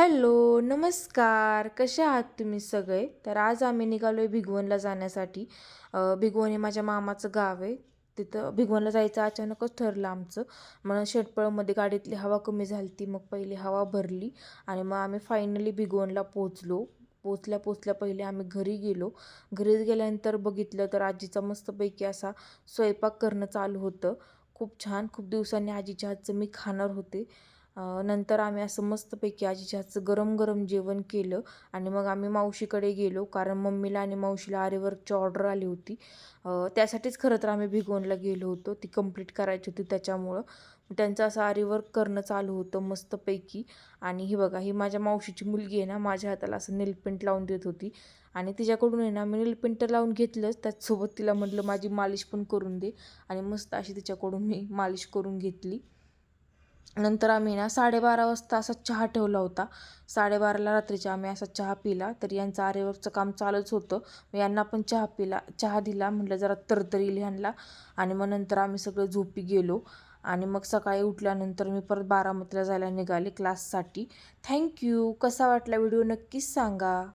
Hello नमस्कार. कसे आहात तुम्ही सगळे? तर आज आम्ही निघालो आहे भिगवणला जाण्यासाठी. भिगवण हे माझ्या मामाचं गाव आहे. तिथं भिगवणला जायचं अचानकच ठरलं आमचं. मग शेटपळमध्ये गाडीतली हवा कमी झाली ती मग पहिली हवा भरली आणि मग आम्ही फायनली भिगवणला पोचलो पोचल्या पोचल्या पहिले आम्ही घरी गेलो. घरी गेल्यानंतर बघितलं तर आजीचा मस्तपैकी असा स्वयंपाक करणं चालू होतं. खूप छान खूप दिवसांनी आजीच्या हातचं मी खाणार होते. नंतर आम्ही असं मस्तपैकी आजीच्या हातचं गरम गरम जेवण केलं आणि मग आम्ही मावशीकडे गेलो. कारण मम्मीला आणि मावशीला आरीवर्कची ऑर्डर आली होती. त्यासाठीच खरं तर आम्ही भिगवणला गेलो होतो. ती कंप्लीट करायची होती त्याच्यामुळं. त्यांचं असं आरीवर्क करणं चालू होतं मस्तपैकी. आणि ही बघा ही माझ्या मावशीची मुलगी आहे ना माझ्या हाताला असं नेलपेंट लावून देत होती. आणि तिच्याकडून आहे ना मी नेलपेंट लावून घेतलंच. त्याचसोबत तिला म्हटलं माझी मालिश पण करून दे. आणि मस्त अशी तिच्याकडून मी मालिश करून घेतली. नंतर आम्ही ना साडेबारा वाजता असा चहा ठेवला होता. साडेबाराला रात्रीच्या आम्ही असा चहा पिला. तर यांचं आरेवरचं काम चालूच होतं. मग यांना पण चहा पिला चहा दिला. म्हटलं जरा तरतरी येईल ह्यांना आणि मग नंतर आम्ही सगळे झोपी गेलो. आणि मग सकाळी उठल्यानंतर मी परत बारामतीला जायला निघाले क्लाससाठी. थँक्यू. कसा वाटला व्हिडिओ नक्कीच सांगा.